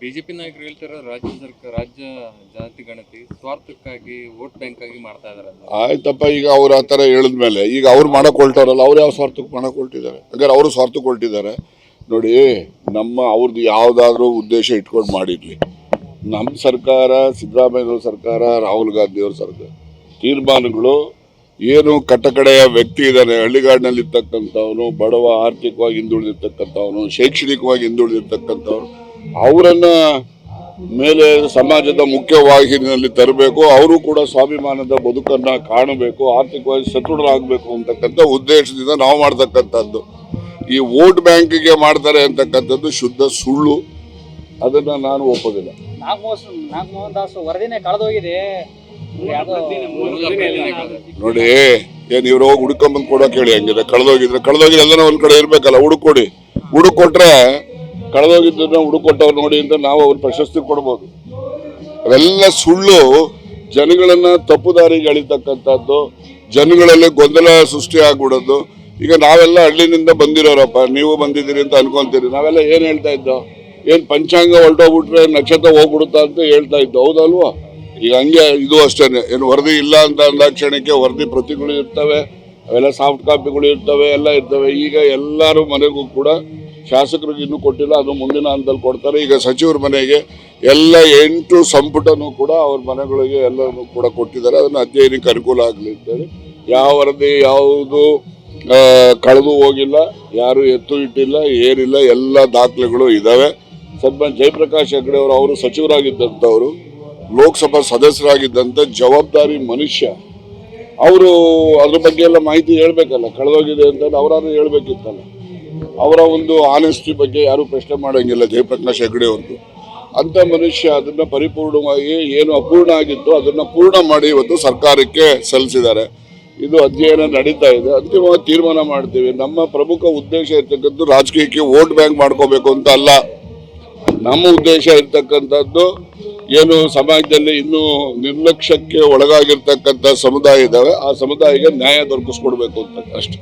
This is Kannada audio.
ಬಿಜೆಪಿ ನಾಯಕರು ಹೇಳ್ತಾರ, ರಾಜ್ಯ ಸರ್ಕಾರ, ರಾಜ್ಯ ಜಾತಿ ಗಣತಿ ಸ್ವಾರ್ಥಕ್ಕಾಗಿ ವೋಟ್ ಬ್ಯಾಂಕ್ ಆಗಿ ಮಾಡ್ತಾ ಇದಾರೆ. ಆಯ್ತಪ್ಪ, ಈಗ ಅವ್ರು ಆ ಥರ ಹೇಳಿದ್ಮೇಲೆ, ಈಗ ಅವ್ರು ಮಾಡಕ್ ಹೊಲ್ಟಾರಲ್ಲ ಅವ್ರು ಯಾವ ಸ್ವಾರ್ಥಕ್ಕೆ ಮಾಡಕ್ ಹೊಲ್ಟಿದ್ದಾರೆ? ಹಾಗಾದ್ರೆ ಅವರು ಸ್ವಾರ್ಥಕ್ಕೆ ಹೊಲ್ಟಿದ್ದಾರೆ. ನೋಡಿ, ನಮ್ಮ ಅವ್ರದ್ದು ಯಾವುದಾದ್ರೂ ಉದ್ದೇಶ ಇಟ್ಕೊಂಡು ಮಾಡಿರ್ಲಿ. ನಮ್ಮ ಸರ್ಕಾರ ಸಿದ್ದರಾಮಯ್ಯವ್ರ ಸರ್ಕಾರ, ರಾಹುಲ್ ಗಾಂಧಿಯವ್ರ ಸರ್ಕಾರ, ತೀರ್ಮಾನಗಳು ಏನು ಕಟ್ಟಕಡೆಯ ವ್ಯಕ್ತಿ ಇದ್ದಾನೆ ಹಳ್ಳಿಗಾಡಿನಲ್ಲಿ ಇರ್ತಕ್ಕಂಥವನು ಬಡವ, ಆರ್ಥಿಕವಾಗಿ ಹಿಂದುಳಿದಿರ್ತಕ್ಕಂಥವನು, ಶೈಕ್ಷಣಿಕವಾಗಿ ಹಿಂದುಳಿದಿರ್ತಕ್ಕಂಥವ್ರು ಅವರನ್ನ ಮೇಲೆ ಸಮಾಜದ ಮುಖ್ಯವಾಹಿನಿಯಲ್ಲಿ ತರಬೇಕು ಅವರು ಕೂಡ ಸ್ವಾಭಿಮಾನದ ಬದುಕನ್ನ ಕಾಣಬೇಕು ಆರ್ಥಿಕವಾಗಿ ಸದೃಢರಾಗಬೇಕು ಅಂತಕ್ಕಂಥ ಉದ್ದೇಶದಿಂದ ನಾವು ಮಾಡ್ತಕ್ಕಂಥದ್ದು. ಈ ವೋಟ್ ಬ್ಯಾಂಕಿಗೆ ಮಾಡ್ತಾರೆ ಅಂತಕ್ಕಂಥದ್ದು ಶುದ್ಧ ಸುಳ್ಳು. ಅದನ್ನ ನಾನು ಒಪ್ಪೋದಿಲ್ಲ. ನಾಗಮೋಹನ್ ದಾಸ್ ವರದಿನೇ ಕಳೆದೋಗಿದೆ. ನೋಡಿ ಏನ್ ಇವ್ರು ಹೋಗಿ ಹುಡ್ಕೊಂಬಂದ್ ಕೊಡೋಕೆ ಹೇಳಿ ಹಂಗಿದ್ರೆ ಕಳೆದೋಗಿದ್ರೆ ಕಳೆದೋಗಿದ್ರೆ ಎಲ್ಲನೂ ಒಂದ್ ಕಡೆ ಇರ್ಬೇಕಲ್ಲ ಹುಡುಕೊಡಿ ಹುಡುಕೊಟ್ರೆ ಕಳೆದೋಗಿದ್ದನ್ನ ಹುಡುಕೊಟ್ಟವ್ರು ನೋಡಿ ಅಂತ ನಾವು ಅವ್ರ ಪ್ರಶಸ್ತಿ ಕೊಡ್ಬೋದು. ಅವೆಲ್ಲ ಸುಳ್ಳು ಜನಗಳನ್ನ ತಪ್ಪು ದಾರಿಗೆ ಎಳಿತಕ್ಕಂಥದ್ದು ಜನಗಳಲ್ಲಿ ಗೊಂದಲ ಸೃಷ್ಟಿ ಆಗ್ಬಿಡೋದು. ಈಗ ನಾವೆಲ್ಲ ಹಳ್ಳಿನಿಂದ ಬಂದಿರೋರಪ್ಪ, ನೀವು ಬಂದಿದ್ದೀರಿ ಅಂತ ಅನ್ಕೊಂತೀರಿ. ನಾವೆಲ್ಲ ಏನು ಹೇಳ್ತಾ ಇದ್ದೋ? ಏನು ಪಂಚಾಂಗ ಹೊರಟೋಗ್ಬಿಟ್ರೆ ನಕ್ಷತ್ರ ಹೋಗ್ಬಿಡುತ್ತಾ ಅಂತ ಹೇಳ್ತಾ ಇದ್ದೋ? ಹೌದಲ್ವಾ? ಈಗ ಹಂಗೆ ಇದು ಅಷ್ಟೇನೆ. ಏನು ವರದಿ ಇಲ್ಲ ಅಂತ ಅಂದಾಕ್ಷಣಕ್ಕೆ ವರದಿ ಪ್ರತಿಗಳು ಇರ್ತವೆ, ಅವೆಲ್ಲ ಸಾಫ್ಟ್ ಕಾಪಿಗಳು ಇರ್ತವೆ, ಎಲ್ಲ ಇರ್ತವೆ. ಈಗ ಎಲ್ಲರೂ ಮನೆಗೂ ಕೂಡ ಶಾಸಕರಿಗೆ ಇನ್ನೂ ಕೊಟ್ಟಿಲ್ಲ, ಅದು ಮುಂದಿನ ಹಂತದಲ್ಲಿ ಕೊಡ್ತಾರೆ. ಈಗ ಸಚಿವರ ಮನೆಗೆ ಎಲ್ಲ ಎಂಟು ಸಂಪುಟನೂ ಕೂಡ ಅವ್ರ ಮನೆಗಳಿಗೆ ಎಲ್ಲನೂ ಕೂಡ ಕೊಟ್ಟಿದ್ದಾರೆ. ಅದನ್ನು ಅಧ್ಯಯನಕ್ಕೆ ಅನುಕೂಲ ಆಗಲಿ ಅಂತೇಳಿ ಯಾವ ವರದಿ, ಯಾವುದು ಕಳೆದು ಹೋಗಿಲ್ಲ, ಯಾರು ಎತ್ತು ಇಟ್ಟಿಲ್ಲ, ಏನಿಲ್ಲ, ಎಲ್ಲ ದಾಖಲೆಗಳು ಇದ್ದಾವೆ. ಸದ್ಮ ಜಯಪ್ರಕಾಶ್ ಹೆಗ್ಡೆ ಅವರು ಅವರು ಸಚಿವರಾಗಿದ್ದಂಥವರು, ಲೋಕಸಭಾ ಸದಸ್ಯರಾಗಿದ್ದಂಥ ಜವಾಬ್ದಾರಿ ಮನುಷ್ಯ. ಅವರು ಅದ್ರ ಬಗ್ಗೆ ಎಲ್ಲ ಮಾಹಿತಿ ಹೇಳ್ಬೇಕಲ್ಲ, ಕಳೆದೋಗಿದೆ ಅಂತ ಅವರಾದ್ರೂ ಹೇಳ್ಬೇಕಿತ್ತಲ್ಲ. ಅವರ ಒಂದು ಆನೆಸ್ಟಿ ಬಗ್ಗೆ ಯಾರು ಪ್ರಶ್ನೆ ಮಾಡೋಂಗಿಲ್ಲ, ಜಯಪ್ರಕಾಶ್ ಹೆಗ್ಡೆ ಅವ್ರದ್ದು ಅಂತ ಮನುಷ್ಯ ಅದನ್ನ ಪರಿಪೂರ್ಣವಾಗಿ ಏನು ಅಪೂರ್ಣ ಆಗಿತ್ತು ಅದನ್ನ ಪೂರ್ಣ ಮಾಡಿ ಇವತ್ತು ಸರ್ಕಾರಕ್ಕೆ ಸಲ್ಲಿಸಿದ್ದಾರೆ. ಇದು ಅಧ್ಯಯನ ನಡೀತಾ ಇದೆ. ಅಂತಿಮವಾಗಿ ತೀರ್ಮಾನ ಮಾಡ್ತೀವಿ. ನಮ್ಮ ಪ್ರಮುಖ ಉದ್ದೇಶ ಇರ್ತಕ್ಕಂಥ ರಾಜಕೀಯಕ್ಕೆ ವೋಟ್ ಬ್ಯಾಂಕ್ ಮಾಡ್ಕೋಬೇಕು ಅಂತ ಅಲ್ಲ. ನಮ್ಮ ಉದ್ದೇಶ ಇರ್ತಕ್ಕಂಥದ್ದು ಏನು ಸಮಾಜದಲ್ಲಿ ಇನ್ನೂ ನಿರ್ಲಕ್ಷ್ಯಕ್ಕೆ ಒಳಗಾಗಿರ್ತಕ್ಕಂಥ ಸಮುದಾಯ ಇದ್ದಾವೆ. ಆ ಸಮುದಾಯಕ್ಕೆ ನ್ಯಾಯ ದೊರಕಿಸ್ಕೊಡ್ಬೇಕು ಅಂತ ಅಷ್ಟೇ.